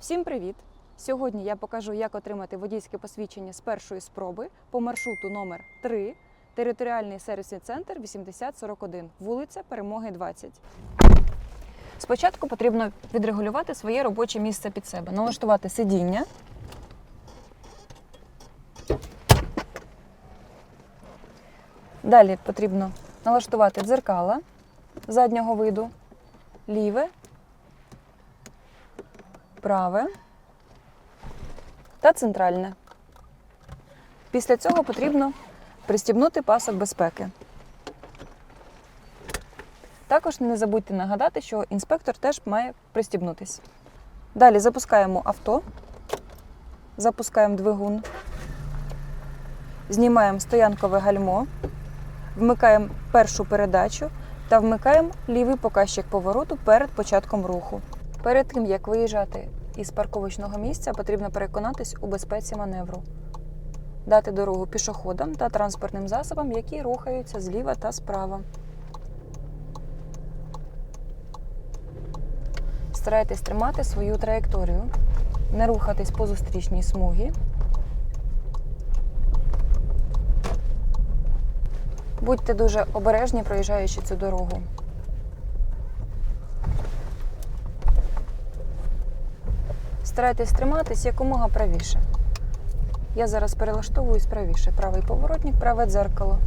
Всім привіт! Сьогодні я покажу, як отримати водійське посвідчення з першої спроби по маршруту номер 3 територіальний сервісний центр 8041, вулиця Перемоги 20. Спочатку потрібно відрегулювати своє робоче місце під себе, налаштувати сидіння. Далі потрібно налаштувати дзеркала заднього виду, ліве, праве та центральне. Після цього потрібно пристібнути пасок безпеки. Також не забудьте нагадати, що інспектор теж має пристібнутись. Далі запускаємо авто, запускаємо двигун, знімаємо стоянкове гальмо, вмикаємо першу передачу та вмикаємо лівий показчик повороту перед початком руху. Перед тим, як виїжджати із парковочного місця, потрібно переконатись у безпеці маневру, дати дорогу пішоходам та транспортним засобам, які рухаються зліва та справа. Старайтесь тримати свою траєкторію, не рухатись по зустрічній смугі. Будьте дуже обережні, проїжджаючи цю дорогу. Старайтесь триматись якомога правіше. Я зараз перелаштовуюсь правіше. Правий поворотник, праве дзеркало.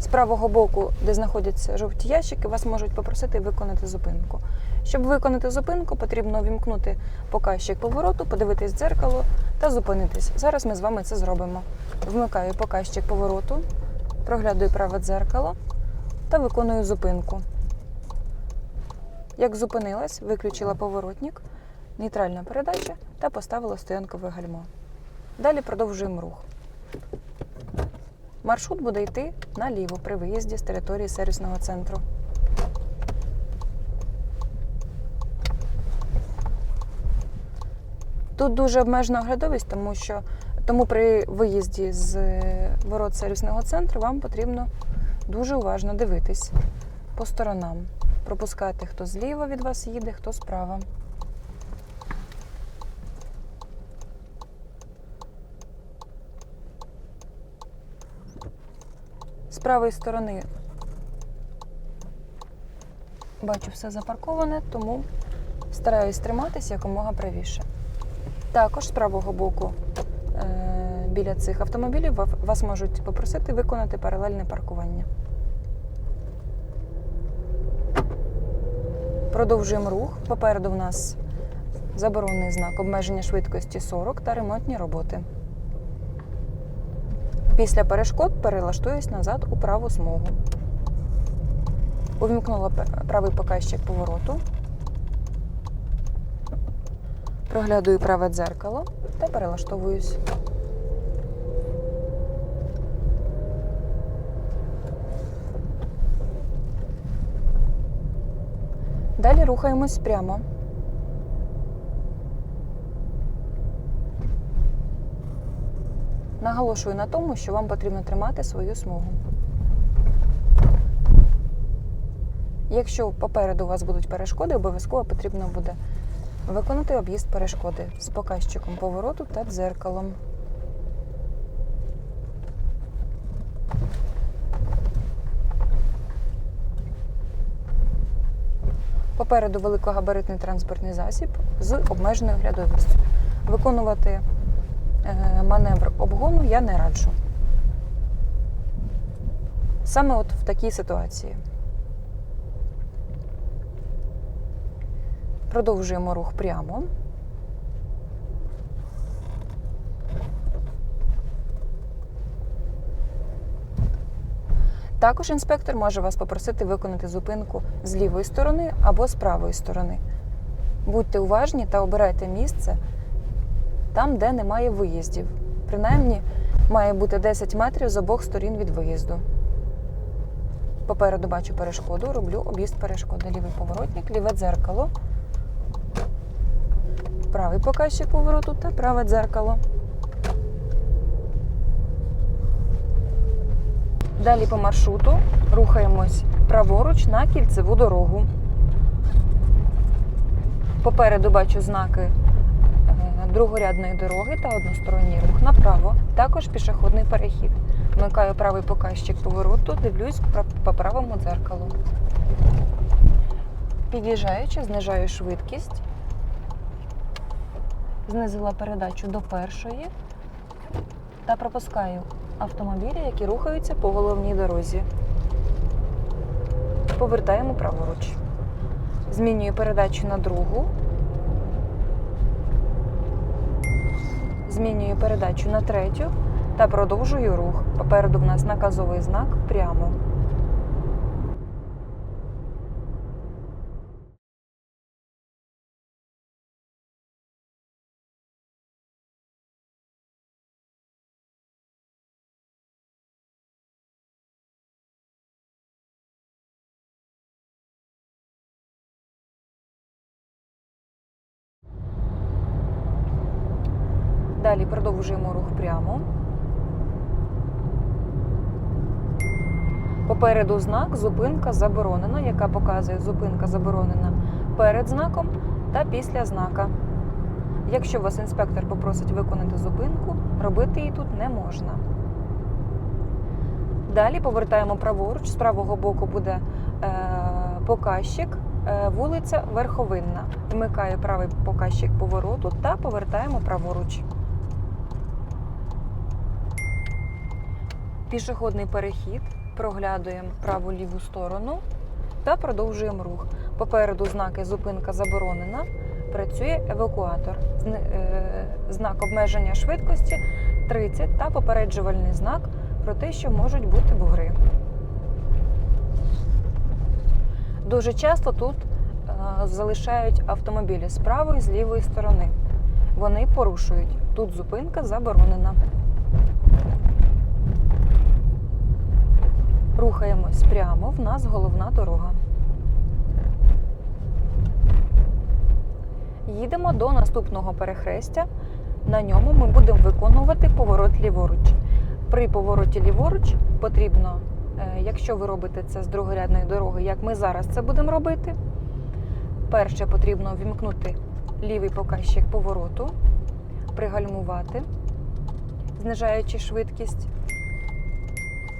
З правого боку, де знаходяться жовті ящики, вас можуть попросити виконати зупинку. Щоб виконати зупинку, потрібно вімкнути показчик повороту, подивитись в дзеркало та зупинитись. Зараз ми з вами це зробимо. Вмикаю показчик повороту, проглядую праве дзеркало та виконую зупинку. Як зупинилась, виключила поворотник, нейтральна передача та поставила стоянкове гальмо. Далі продовжуємо рух. Маршрут буде йти наліво при виїзді з території сервісного центру. Тут дуже обмежена оглядовість, тому що тому при виїзді з ворот сервісного центру вам потрібно дуже уважно дивитись по сторонам, пропускати, хто зліва від вас їде, хто справа. З правої сторони бачу все запарковане, тому стараюсь триматись якомога правіше. Також з правого боку е, біля цих автомобілів вас можуть попросити виконати паралельне паркування. Продовжуємо рух. Попереду в нас заборонений знак обмеження швидкості 40 та ремонтні роботи. Після перешкод перелаштуюсь назад у праву смугу. Увімкнула правий показчик повороту. Проглядую праве дзеркало та перелаштовуюсь. Далі рухаємось прямо. Наголошую на тому, що вам потрібно тримати свою смугу. Якщо попереду у вас будуть перешкоди, обов'язково потрібно буде виконати об'їзд перешкоди з показчиком повороту та дзеркалом. Попереду великогабаритний транспортний засіб з обмеженою глядовістю. Виконувати маневр обгону я не раджу. Саме от в такій ситуації. Продовжуємо рух прямо. Також інспектор може вас попросити виконати зупинку з лівої сторони або з правої сторони. Будьте уважні та обирайте місце там, де немає виїздів. Принаймні, має бути 10 метрів з обох сторін від виїзду. Попереду бачу перешкоду, роблю об'їзд перешкоди. Лівий поворотник, ліве дзеркало, правий показчик повороту та праве дзеркало. Далі по маршруту рухаємось праворуч на кільцеву дорогу. Попереду бачу знаки другорядної дороги та односторонній рух направо. Також пішохідний перехід. Вмикаю правий показчик повороту, дивлюсь по правому дзеркалу. Під'їжджаючи, знижаю швидкість. Знизила передачу до першої та пропускаю автомобілі, які рухаються по головній дорозі. Повертаємо праворуч. Змінюю передачу на другу. Змінюю передачу на третю та продовжую рух. Попереду в нас наказовий знак прямо. Далі продовжуємо рух прямо. Попереду знак зупинка заборонена, яка показує зупинка заборонена перед знаком та після знака. Якщо вас інспектор попросить виконати зупинку, робити її тут не можна. Далі повертаємо праворуч. З правого боку буде е, показчик, е, вулиця Верховинна. Вмикаю правий показчик повороту та повертаємо праворуч. Пішохідний перехід, проглядуємо праву ліву сторону та продовжуємо рух. Попереду знаки зупинка заборонена. Працює евакуатор. Е, Знак обмеження швидкості 30 та попереджувальний знак про те, що можуть бути бугри. Дуже часто тут е, залишають автомобілі з правої і з лівої сторони. Вони порушують. Тут зупинка заборонена. Рухаємось прямо, в нас головна дорога. Їдемо до наступного перехрестя. На ньому ми будемо виконувати поворот ліворуч. При повороті ліворуч потрібно, е, якщо ви робите це з другорядної дороги, як ми зараз це будемо робити, перше потрібно вімкнути лівий показчик повороту, пригальмувати, знижаючи швидкість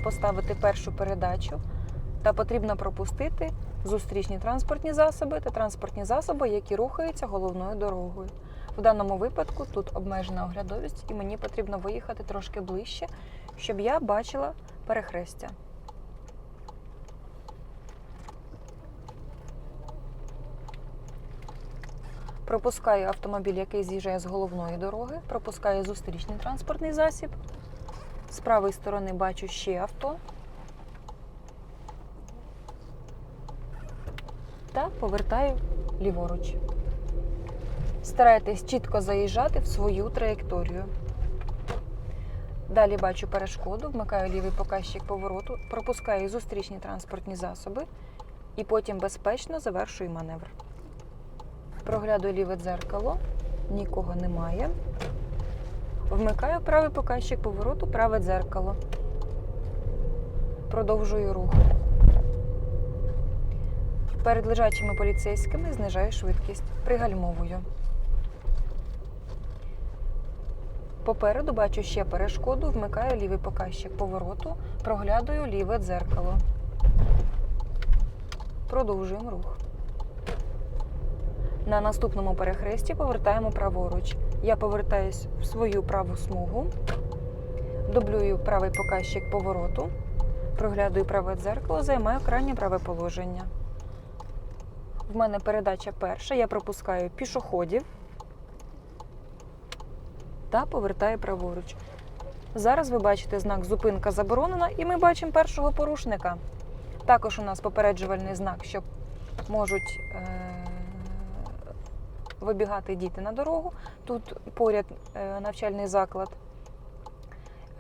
поставити першу передачу та потрібно пропустити зустрічні транспортні засоби та транспортні засоби, які рухаються головною дорогою. В даному випадку тут обмежена оглядовість, і мені потрібно виїхати трошки ближче, щоб я бачила перехрестя. Пропускаю автомобіль, який з'їжджає з головної дороги, пропускаю зустрічний транспортний засіб. З правої сторони бачу ще авто. Та повертаю ліворуч. Старайтесь чітко заїжджати в свою траєкторію. Далі бачу перешкоду, вмикаю лівий показчик повороту, пропускаю зустрічні транспортні засоби і потім безпечно завершую маневр. Проглядую ліве дзеркало, нікого немає. Вмикаю правий показчик повороту, праве дзеркало. Продовжую рух. Перед лежачими поліцейськими знижаю швидкість. Пригальмовую. Попереду бачу ще перешкоду, вмикаю лівий показчик повороту, проглядую ліве дзеркало. Продовжуємо рух. На наступному перехресті повертаємо праворуч. Я повертаюсь в свою праву смугу, дублюю правий показчик повороту, проглядую праве дзеркало, займаю крайнє праве положення. В мене передача перша, я пропускаю пішоходів та повертаю праворуч. Зараз ви бачите знак зупинка заборонена, і ми бачимо першого порушника. Також у нас попереджувальний знак, що можуть е- вибігати діти на дорогу. Тут поряд е, навчальний заклад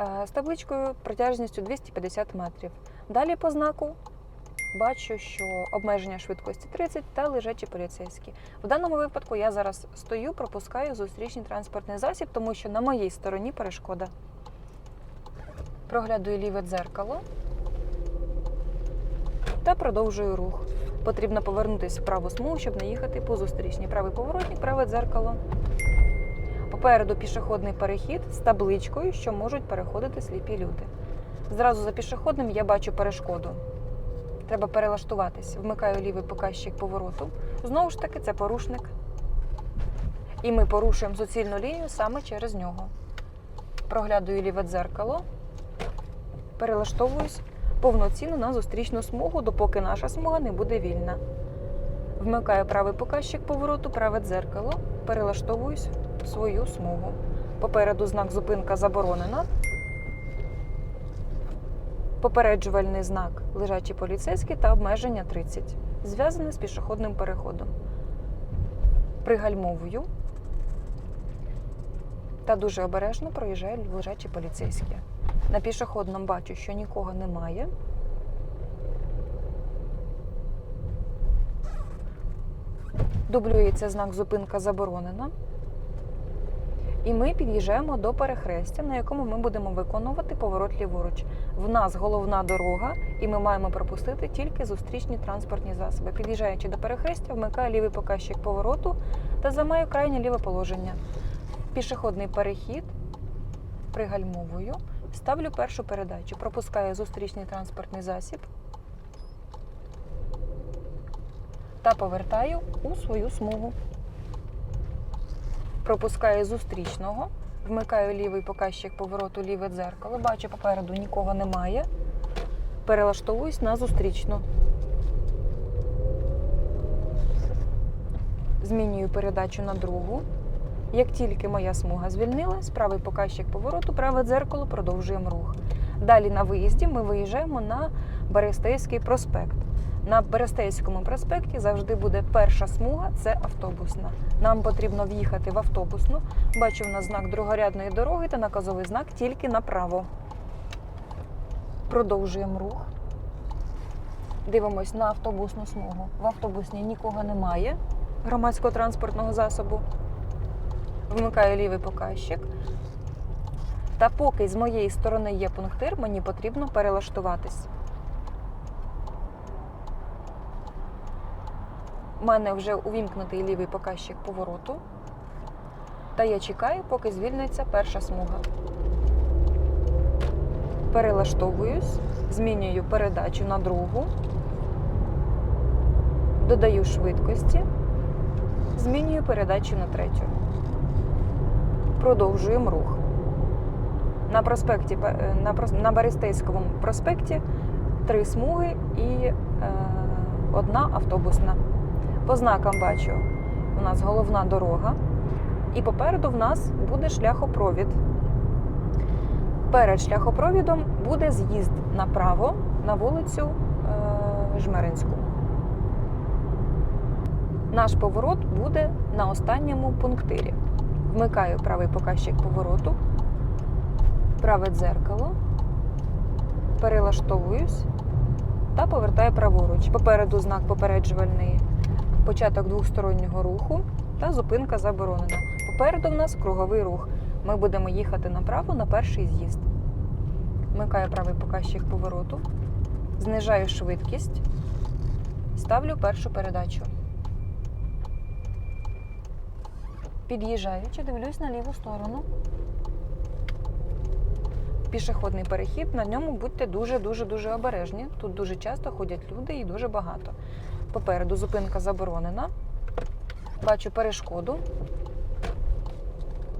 е, з табличкою протяжністю 250 метрів. Далі по знаку бачу, що обмеження швидкості 30 та лежачі поліцейські. В даному випадку я зараз стою, пропускаю зустрічний транспортний засіб, тому що на моїй стороні перешкода. Проглядую ліве дзеркало та продовжую рух. Потрібно повернутися в праву смугу, щоб не їхати по зустрічній. Правий поворотник, праве дзеркало. Попереду пішохідний перехід з табличкою, що можуть переходити сліпі люди. Зразу за пішохідним я бачу перешкоду. Треба перелаштуватись. Вмикаю лівий показчик повороту. Знову ж таки, це порушник. І ми порушуємо суцільну лінію саме через нього. Проглядую ліве дзеркало, перелаштовуюсь повноцінно на зустрічну смугу, допоки наша смуга не буде вільна. Вмикаю правий показчик повороту, праве дзеркало, перелаштовуюсь в свою смугу. Попереду знак зупинка заборонена. Попереджувальний знак лежачий поліцейський та обмеження 30, зв'язане з пішохідним переходом. Пригальмовую та дуже обережно проїжджаю лежачі поліцейські. На пішохідному бачу, що нікого немає. Дублюється знак зупинка заборонена. І ми під'їжджаємо до перехрестя, на якому ми будемо виконувати поворот ліворуч. В нас головна дорога, і ми маємо пропустити тільки зустрічні транспортні засоби. Під'їжджаючи до перехрестя, вмикаю лівий показчик повороту та займаю крайнє ліве положення. Пішохідний перехід, пригальмовую, ставлю першу передачу, пропускаю зустрічний транспортний засіб та повертаю у свою смугу. Пропускаю зустрічного, вмикаю лівий показчик повороту, ліве дзеркало. Бачу, попереду нікого немає. Перелаштовуюсь на зустрічну. Змінюю передачу на другу. Як тільки моя смуга звільнилась, правий показчик повороту, праве дзеркало, продовжуємо рух. Далі на виїзді ми виїжджаємо на Берестейський проспект. На Берестейському проспекті завжди буде перша смуга це автобусна. Нам потрібно в'їхати в автобусну. Бачу в нас знак другорядної дороги та наказовий знак тільки направо. Продовжуємо рух. Дивимось на автобусну смугу. В автобусній нікого немає громадського транспортного засобу. Вмикаю лівий показчик. Та поки з моєї сторони є пунктир, мені потрібно перелаштуватись. У мене вже увімкнутий лівий показчик повороту. Та я чекаю, поки звільниться перша смуга. Перелаштовуюсь, змінюю передачу на другу, додаю швидкості, змінюю передачу на третю. Продовжуємо рух. На проспекті е, на, на Берестейському проспекті три смуги і е, одна автобусна. По знакам бачу, у нас головна дорога, і попереду в нас буде шляхопровід. Перед шляхопровідом буде з'їзд направо на вулицю е, Жмеринську. Наш поворот буде на останньому пунктирі. Вмикаю правий показчик повороту, праве дзеркало, перелаштовуюсь та повертаю праворуч. Попереду знак попереджувальний початок двостороннього руху та зупинка заборонена. Попереду в нас круговий рух. Ми будемо їхати направо на перший з'їзд. Вмикаю правий показчик повороту, знижаю швидкість, ставлю першу передачу. Під'їжджаючи, дивлюсь на ліву сторону. Пішохідний перехід, на ньому будьте дуже-дуже дуже обережні. Тут дуже часто ходять люди і дуже багато. Попереду зупинка заборонена. Бачу перешкоду.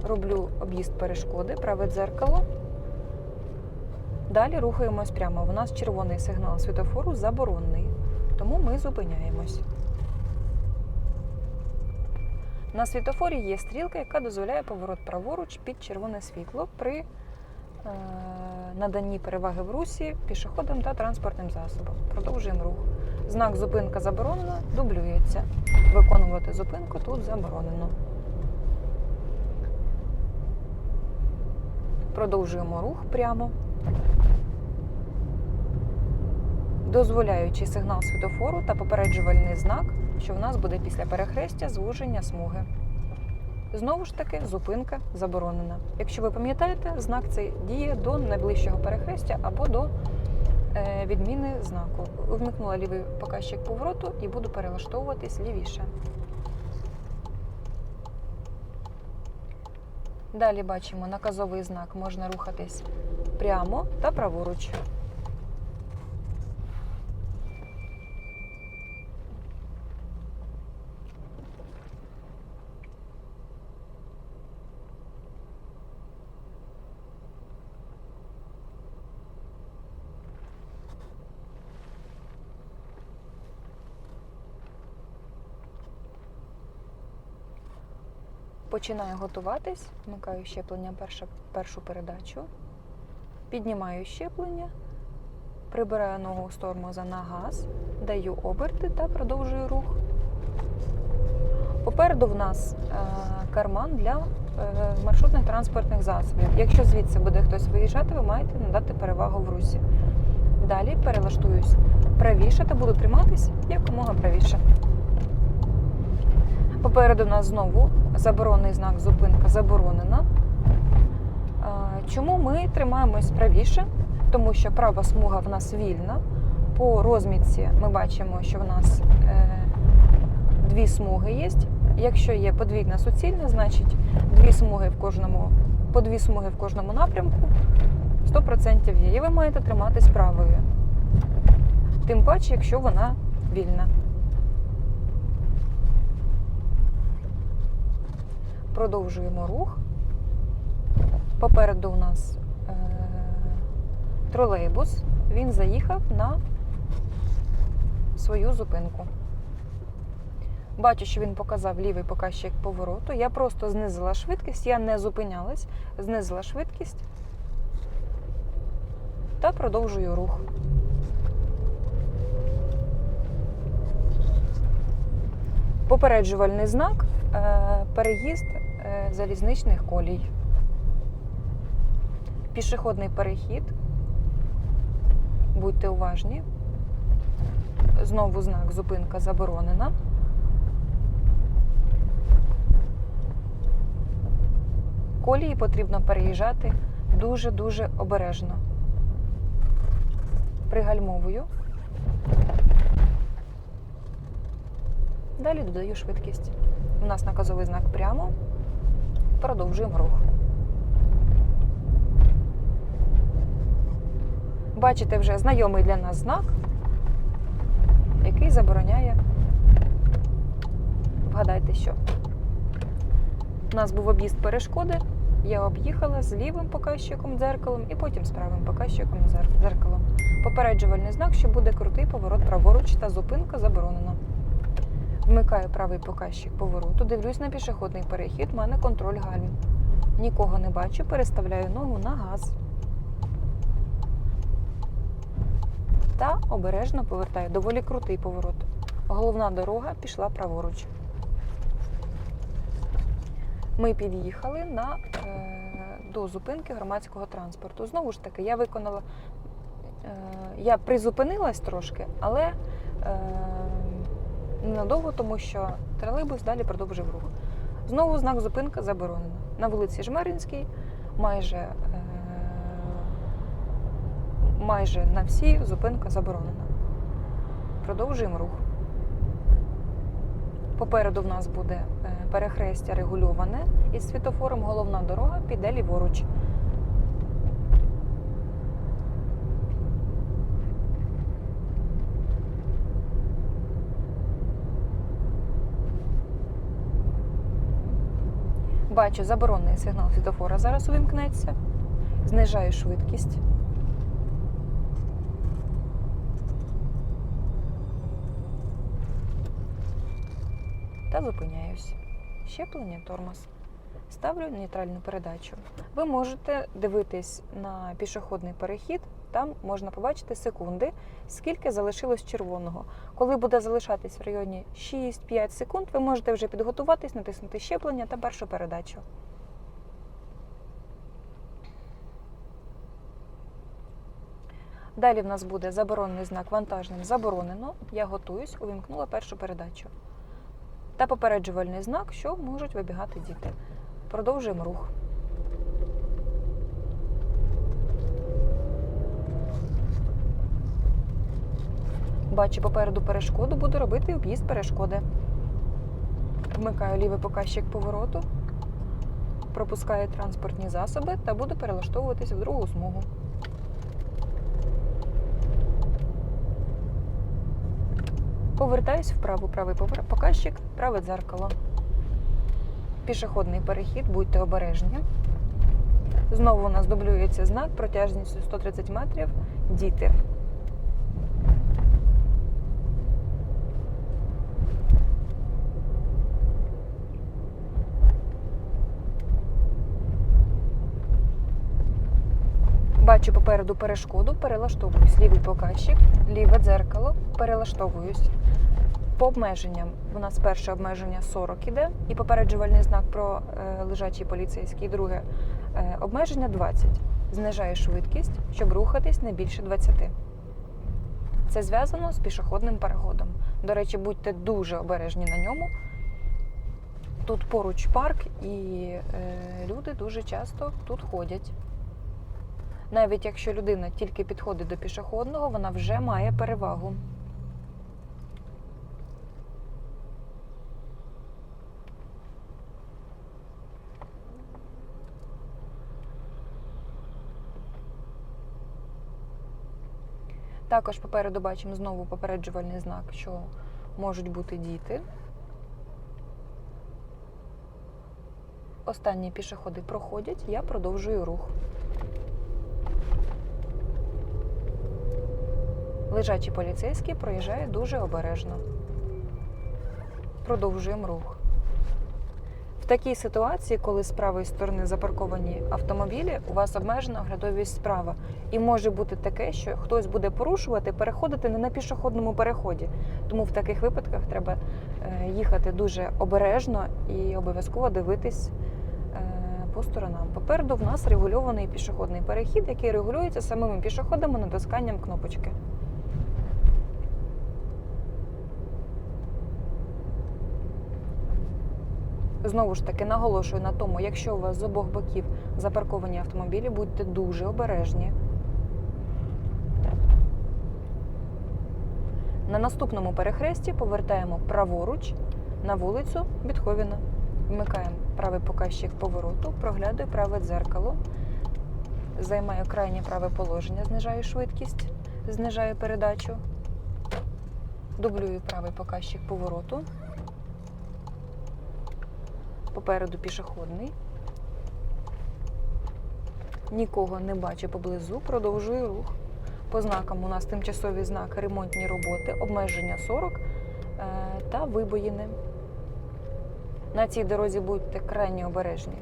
Роблю об'їзд перешкоди, праве дзеркало. Далі рухаємось прямо. У нас червоний сигнал світофору заборонений, тому ми зупиняємось. На світофорі є стрілка, яка дозволяє поворот праворуч під червоне світло при е, наданні переваги в русі пішоходам та транспортним засобам. Продовжуємо рух. Знак зупинка заборонена дублюється. Виконувати зупинку тут заборонено. Продовжуємо рух прямо. Дозволяючи сигнал світофору та попереджувальний знак, що в нас буде після перехрестя звуження смуги. Знову ж таки, зупинка заборонена. Якщо ви пам'ятаєте, знак цей діє до найближчого перехрестя або до е, відміни знаку. Вмикнула лівий показчик повороту і буду перелаштовуватись лівіше. Далі бачимо наказовий знак, можна рухатись прямо та праворуч. Починаю готуватись, вмикаю щеплення перша, першу передачу, піднімаю щеплення, прибираю ногу з тормоза на газ, даю оберти та продовжую рух. Попереду в нас е, карман для е, маршрутних транспортних засобів. Якщо звідси буде хтось виїжджати, ви маєте надати перевагу в русі. Далі перелаштуюсь правіше та буду триматись якомога правіше. Попереду у нас знову заборонений знак зупинка заборонена. Чому ми тримаємось правіше? Тому що права смуга в нас вільна. По розмітці ми бачимо, що в нас е, дві смуги є. Якщо є подвійна суцільна, значить дві смуги в кожному, по дві смуги в кожному напрямку 100% є. І ви маєте триматись правою. Тим паче, якщо вона вільна. Продовжуємо рух. Попереду у нас е- тролейбус. Він заїхав на свою зупинку. Бачу, що він показав лівий показчик повороту. Я просто знизила швидкість, я не зупинялась, знизила швидкість та продовжую рух. Попереджувальний знак е, переїзд залізничних колій. Пішохідний перехід. Будьте уважні. Знову знак зупинка заборонена. Колії потрібно переїжджати дуже-дуже обережно. Пригальмовую. Далі додаю швидкість. У нас наказовий знак прямо. Продовжуємо рух. Бачите вже знайомий для нас знак, який забороняє. Вгадайте, що. У нас був об'їзд перешкоди. Я об'їхала з лівим показчиком дзеркалом і потім з правим показчиком дзеркалом. Попереджувальний знак, що буде крутий поворот праворуч та зупинка заборонена. Вмикаю правий показчик повороту, дивлюсь на пішохідний перехід, в мене контроль гальм. Нікого не бачу, переставляю ногу на газ. Та обережно повертаю. Доволі крутий поворот. Головна дорога пішла праворуч. Ми під'їхали на, е, до зупинки громадського транспорту. Знову ж таки, я виконала, е, я призупинилась трошки, але е, ненадовго, тому що тролейбус далі продовжив рух. Знову знак зупинка заборонена. На вулиці Жмеринській майже, е, майже на всій зупинка заборонена. Продовжуємо рух. Попереду в нас буде е, перехрестя регульоване із світофором. Головна дорога піде ліворуч. Бачу заборонений сигнал світофора зараз увімкнеться. Знижаю швидкість. Та зупиняюсь. Щеплення, тормоз. Ставлю нейтральну передачу. Ви можете дивитись на пішохідний перехід. Там можна побачити секунди, скільки залишилось червоного. Коли буде залишатись в районі 6-5 секунд, ви можете вже підготуватись, натиснути щеплення та першу передачу. Далі в нас буде заборонений знак вантажним заборонено. Я готуюсь, увімкнула першу передачу. Та попереджувальний знак, що можуть вибігати діти. Продовжуємо рух. Бачу попереду перешкоду, буду робити об'їзд перешкоди. Вмикаю лівий показчик повороту, пропускаю транспортні засоби та буду перелаштовуватись в другу смугу. Повертаюсь вправо, правий показчик, праве дзеркало. Пішохідний перехід, будьте обережні. Знову у нас дублюється знак протяжністю 130 метрів. Діти. Бачу попереду перешкоду, перелаштовуюсь. Лівий показчик, ліве дзеркало, перелаштовуюсь. По обмеженням у нас перше обмеження 40 іде, і попереджувальний знак про е, лежачий поліцейський, друге е, обмеження 20. Знижаю швидкість, щоб рухатись не більше 20. Це зв'язано з пішохідним переходом. До речі, будьте дуже обережні на ньому. Тут поруч парк, і е, люди дуже часто тут ходять. Навіть якщо людина тільки підходить до пішохідного, вона вже має перевагу. Також попереду бачимо знову попереджувальний знак, що можуть бути діти. Останні пішоходи проходять, я продовжую рух. Лежачий поліцейський проїжджає дуже обережно. Продовжуємо рух. В такій ситуації, коли з правої сторони запарковані автомобілі, у вас обмежена оглядовість справа. І може бути таке, що хтось буде порушувати, переходити не на пішохідному переході. Тому в таких випадках треба е, їхати дуже обережно і обов'язково дивитись е, по сторонам. Попереду в нас регульований пішохідний перехід, який регулюється самими пішоходами натисканням кнопочки. Знову ж таки наголошую на тому, якщо у вас з обох боків запарковані автомобілі, будьте дуже обережні. На наступному перехресті повертаємо праворуч на вулицю Бітховіна. Вмикаємо правий показчик повороту, проглядаю праве дзеркало, займаю крайнє праве положення, знижаю швидкість, знижаю передачу, дублюю правий показчик повороту. Попереду пішохідний. Нікого не бачу поблизу, продовжую рух. По знакам у нас тимчасові знаки ремонтні роботи, обмеження 40 е, та вибоїни. На цій дорозі будьте крайні обережні.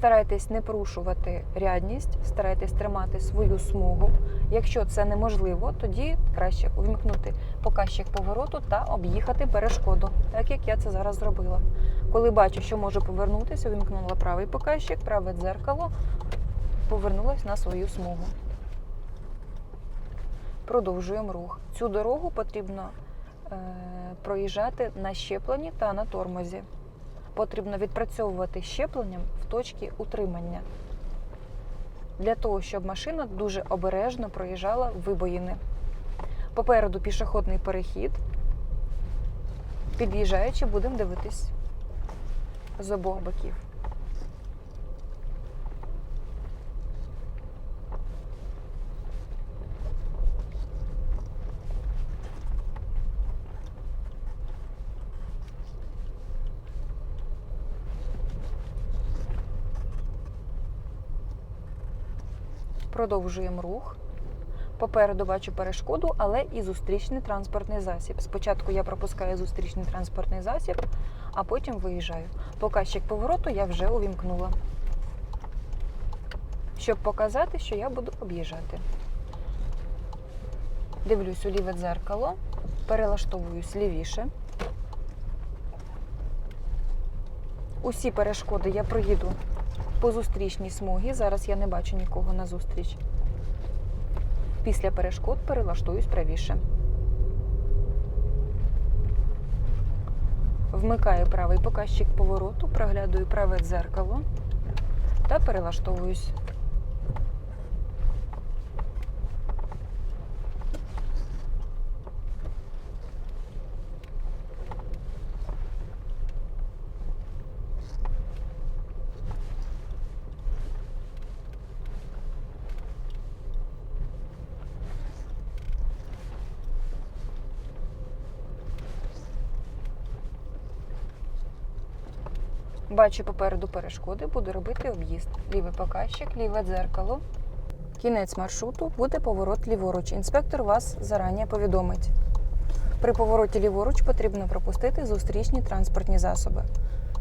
Старайтесь не порушувати рядність, старайтесь тримати свою смугу. Якщо це неможливо, тоді краще увімкнути показчик повороту та об'їхати перешкоду, так як я це зараз зробила. Коли бачу, що можу повернутися, увімкнула правий показчик, праве дзеркало, повернулася на свою смугу. Продовжуємо рух. Цю дорогу потрібно е, проїжджати на щепленні та на тормозі потрібно відпрацьовувати щепленням в точці утримання. Для того, щоб машина дуже обережно проїжджала вибоїни. Попереду пішохідний перехід. Під'їжджаючи, будемо дивитись з обох боків. Продовжуємо рух. Попереду бачу перешкоду, але і зустрічний транспортний засіб. Спочатку я пропускаю зустрічний транспортний засіб, а потім виїжджаю. Показчик повороту я вже увімкнула, щоб показати, що я буду об'їжджати. Дивлюсь у ліве дзеркало, перелаштовуюсь лівіше. Усі перешкоди я проїду по смугі. Зараз я не бачу нікого на зустріч. Після перешкод перелаштуюсь правіше. Вмикаю правий показчик повороту, проглядаю праве дзеркало та перелаштовуюсь. Бачу попереду перешкоди, буду робити об'їзд. Лівий показчик, ліве дзеркало. Кінець маршруту буде поворот ліворуч. Інспектор вас зарані повідомить. При повороті ліворуч потрібно пропустити зустрічні транспортні засоби.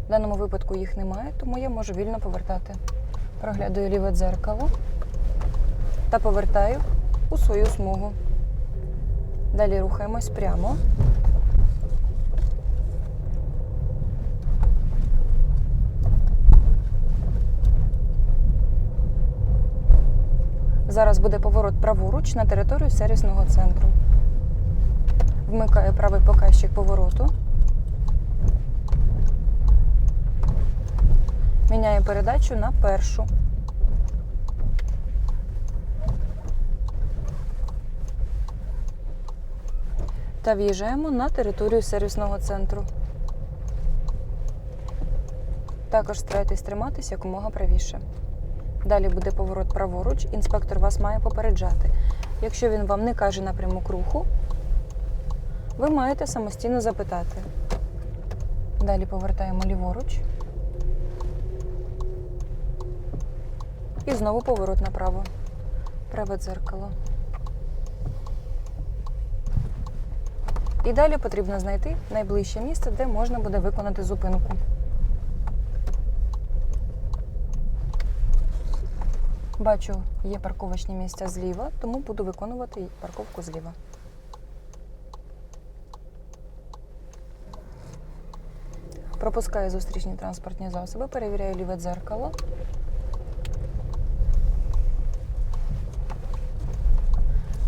В даному випадку їх немає, тому я можу вільно повертати. Проглядаю ліве дзеркало та повертаю у свою смугу. Далі рухаємось прямо. Зараз буде поворот праворуч на територію сервісного центру. Вмикаю правий показчик повороту. Міняю передачу на першу. Та в'їжджаємо на територію сервісного центру. Також старайтесь триматись якомога правіше. Далі буде поворот праворуч. Інспектор вас має попереджати. Якщо він вам не каже напрямок руху, ви маєте самостійно запитати. Далі повертаємо ліворуч. І знову поворот направо. Праве дзеркало. І далі потрібно знайти найближче місце, де можна буде виконати зупинку. Бачу, є парковочні місця зліва, тому буду виконувати парковку зліва. Пропускаю зустрічні транспортні засоби, перевіряю ліве дзеркало.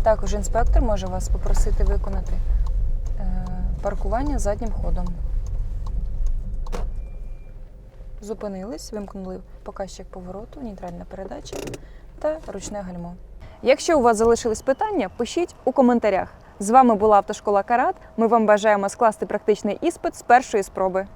Також інспектор може вас попросити виконати е, паркування заднім ходом. Зупинились, вимкнули показчик повороту, нейтральна передача та ручне гальмо. Якщо у вас залишились питання, пишіть у коментарях. З вами була автошкола Карат. Ми вам бажаємо скласти практичний іспит з першої спроби.